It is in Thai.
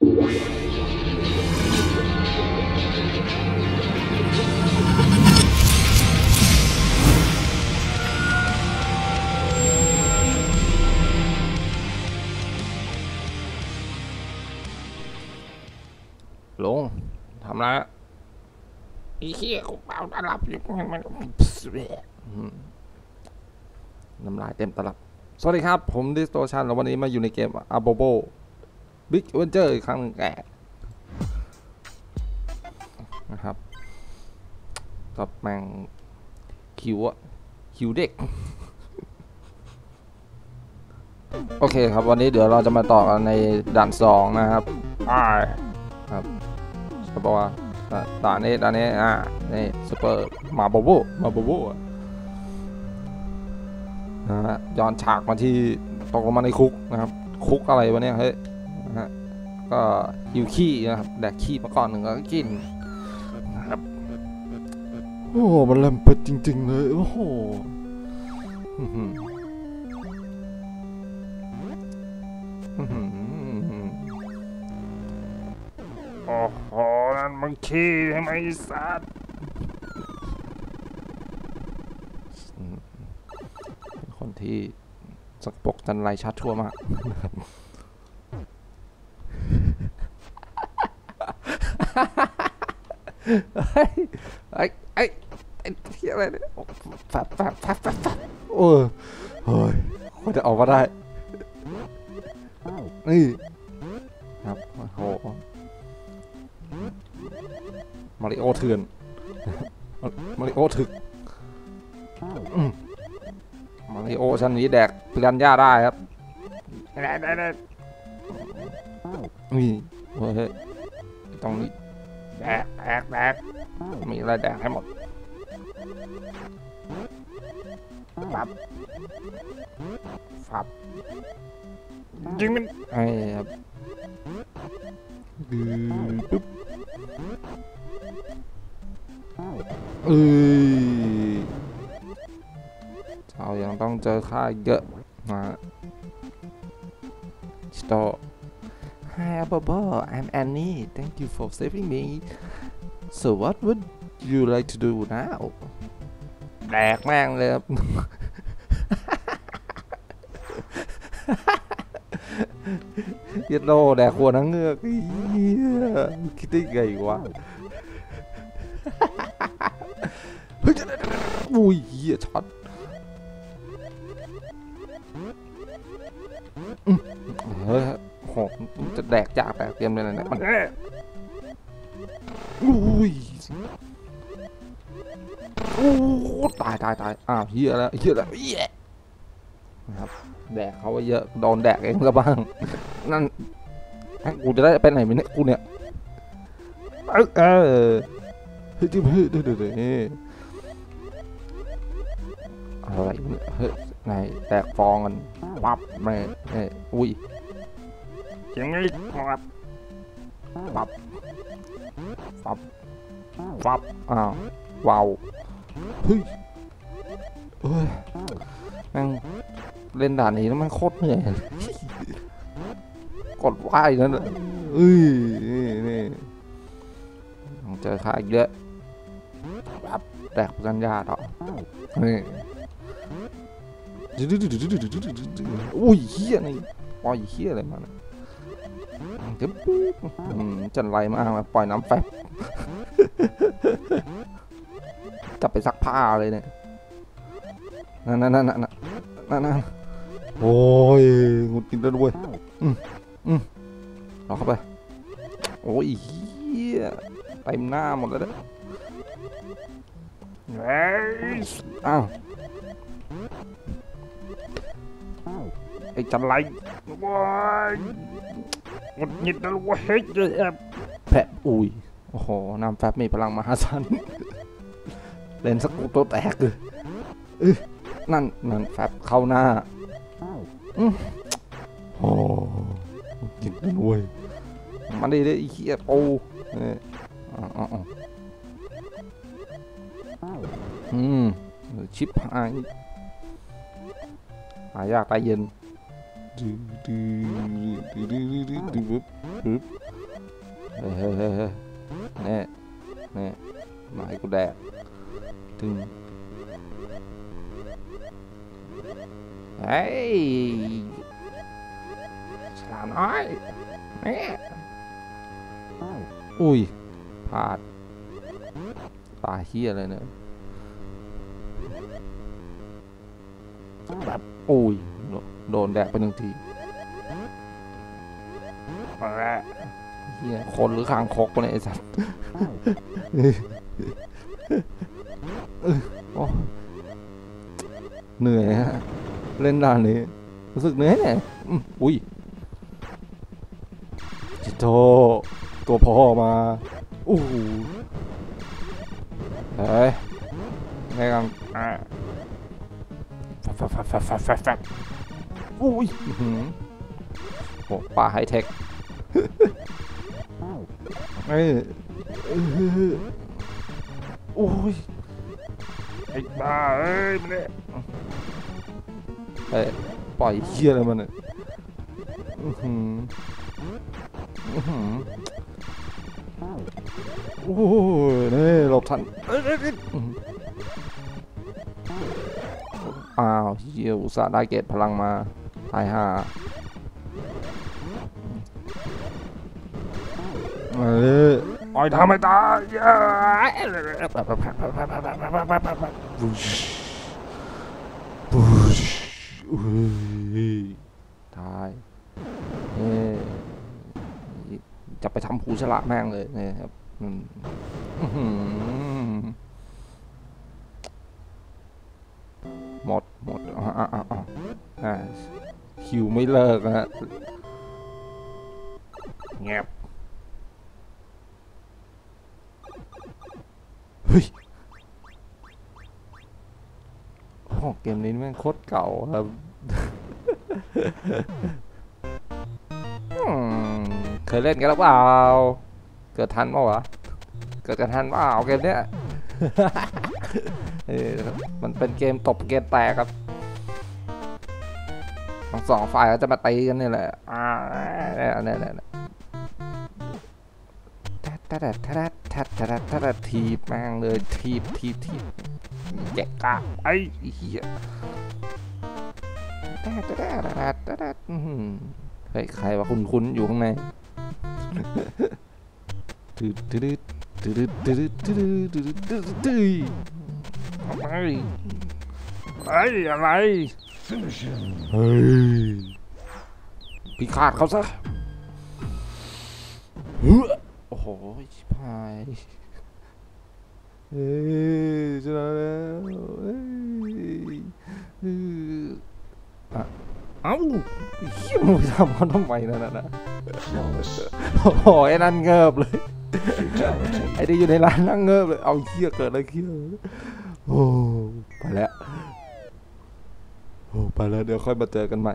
ลงทำแล้วอีเหี้ยกูเปล่าตลับอยู่มันมันอืมน้ำลายเต็มตลับ สวัสดีครับ ผมดิสโตชันแล้ววันนี้มาอยู่ในเกม a b o b o Big Adventure อีกครั้งหนึ่งแกนะครับกับแมงคิวอะคิวเด็ก โอเคครับวันนี้เดี๋ยวเราจะมาต่อกันในด่านสองนะครับอ่าครับจะบอกว่าอะด่านนี้ด่านนี้อ่านี่ซูเปอร์มาโบโบมาโบโบนะฮะย้อนฉากมาที่ตกลงมาในคุกนะครับ คุกอะไรวะเนี่ยเฮ้ยนะ ฮะก็หิวขี้นะครับแดกขี้มาก่อนหนึ่งแล้วก็กินนะครับโอ้โหมันเริ่มเป็ดจริง ๆ เลย โอ้โหอื้อหืออื้อหือโอ้โหนั่นมันขี้ใช่ไหมไอ้สัตว์เป็นคนที่สกปรกจันไรชัดทั่วมากนะครับเฮ้ย ไอ้ไอ้ไอ้เหี้ยอะไรเนี่ยแฟบแฟบแฟบแฟบแฟบโอ้เฮ้ยควรจะออกมาได้นี่ครับโอ้โหมาริโอเถื่อนมาริโอถึกมาริโอชั้นนี้แดกปิรันย่าได้ครับนี่เฮ้ยต้องนี้ แดกแดกแดกมีอะไรแดกให้หมดปับฟับยิงมันให้ครับดื้อปึ๊บเอ้ยเรายังต้องเจอค่าเยอะนะสโต Hi Bobo I'm Annie thank you for saving me so what would you like to do now แดกแม่งเลยครับ เย็ดโลแดกหัวนังเงือกคิดได้ไงวะเฮ้ยอุ้ยเหี้ยช็อต แดกจากแดกเตรียมเลยนะเนี่ยมันเอ้ยอุ้ยโอ้ตายตายตายอ้าวเฮียแล้วเฮียแล้วเฮียนะครับแดกเขาไว้เยอะโดนแดกเองก็บ้าง นั่นไอ้กูจะได้ไปไหนไหมเนี่ยกูเนี่ยเออเออเฮ้ยจิ๊บเฮ้ยเดี๋ยวเดี๋ยวเดี๋ยวอะไรวะเนี่ยเฮ้ยไหนแตกฟองกันปั๊บแม่เอ้ยอุ้ย ยังไงปับปับปับปับอ้าวว้าวเฮ้ยเฮ้ยแม่งเล่นด่านนี้แล้วมันโคตรเหนื่อยกดว่ายนั่นน่ะเอ้ยนี่นี่ต้องเจอข้าอีกเยอะปับแตกปัญญาต่อนี่อุ้ยเฮียนี่ปล่อยเฮียอะไรมาเนี่ย เดี๋ยวปุ๊บจันไรมากปล่อยน้ำแฟบกลับไปซักผ้าเลยเนี่ยนั่นนั่นนั่นนั่นนั่นนั่นโอ้ยหงุดหงิดแล้วด้วยอืมอืมเอาเข้าไป โอ้ยเฮียเต็มหน้าหมดแล้วเนี่ยอ้าวไอ้จันไรว้ย หงุดหงิดแล้วเว้ยเฮ้ยเจ็บแผะอุ้ยโอ้โหน้ำแฟบมีพลังมหาศาลเล่นสกกูตัวแตกเลยเอ้ยนั่นนั่นแฟบเข้าหน้าอืมโอ้กินกันเว้ยมันได้ได้อีเหี้ยปูเนี่ยอ๋ออ๋ออืมชิปหายหายากตายเย็น nè nè mãi cũng đẹp thương ấy sao nói nè ui phạt phạt kia này nữa ui โดนแดดไปหนึ่งทีแฮียคนหรือคางคกเนี่ยไอ้สัตว์เหนื่อยฮะ เล่นด่านนี้ รู้สึกเหนื่อยเนี่ยอุ้ยจิตโตตัวพ่อมาโอ้โหเฮ้ยไม่กังอ่าแฟบแฟบแฟบแฟบแฟบ อุ้ยอื้อหือโอ้ป่าไฮเทคเอ้ยเออโอ้ยไอ้บ้าเอ้ยมันเนี่ยเอ้ยปล่อยเฮียอะไรมันเนี่ยอื้อหืออื้อหือโอ้ยนี่หลบทันเอ้ยเอ้ยเอ้ยอื้อหืออ้าวเฮียอุตส่าห์ได้เกตพลังมา ตายห่าเอ้ยปล่อยทำให้ตายเย้ยบูชบูชอุ้ยตายเอ้ยจะไปทำผูฉลาแม่งเลยเนี่ยครับอืมอื้อหือหมดหมดอะอะอะอะอะ คิวไม่เลิกนะฮะเงียบเฮ้ยโอ้เกมนี้แม่งโคตรเก่าครับเคยเล่นกันหรือเปล่า เกิดทันเปล่าวะ เกิดกันทันเปล่าเกมเนี้ยเออมันเป็นเกมตบเกมแตกครับ ทั้งสองฝ่ายก็จะมาตีกันนี่แหละอ่าเนี่ยเนี่ยเนี่ยเนี่ยทัดทัดทัดทัดทัดทัดทัดทัดทีบแม่งเลยทีบทีบทีบแกะกะไอ้เหี้ยทัดทัดทัดทัดทัดอื้อหือเฮ้ยใครวะคุณคุณอยู่ข้างในตืดตืดตืดตืดตืดตืดตืดตืดทำไมเอ้ยอะไร เฮ้ยพิฆาตเขาซะเฮ้อโอ้โหชิบหายเฮ้ยชนะแล้วเฮ้ยเฮ้ยอะเอ้าไอ้เฮียมึงไปทำเขาทำไมนั่นน่ะนะโอ้โหไอ้นั่นเงิบเลยไอ้ที่อยู่ในร้านนั่งเงิบเลยเอาเฮียเกิดอะไรขึ้นโอ้ไปแล้ว โอ้ไปแล้วเดี๋ยวค่อยมาเจอกันใหม่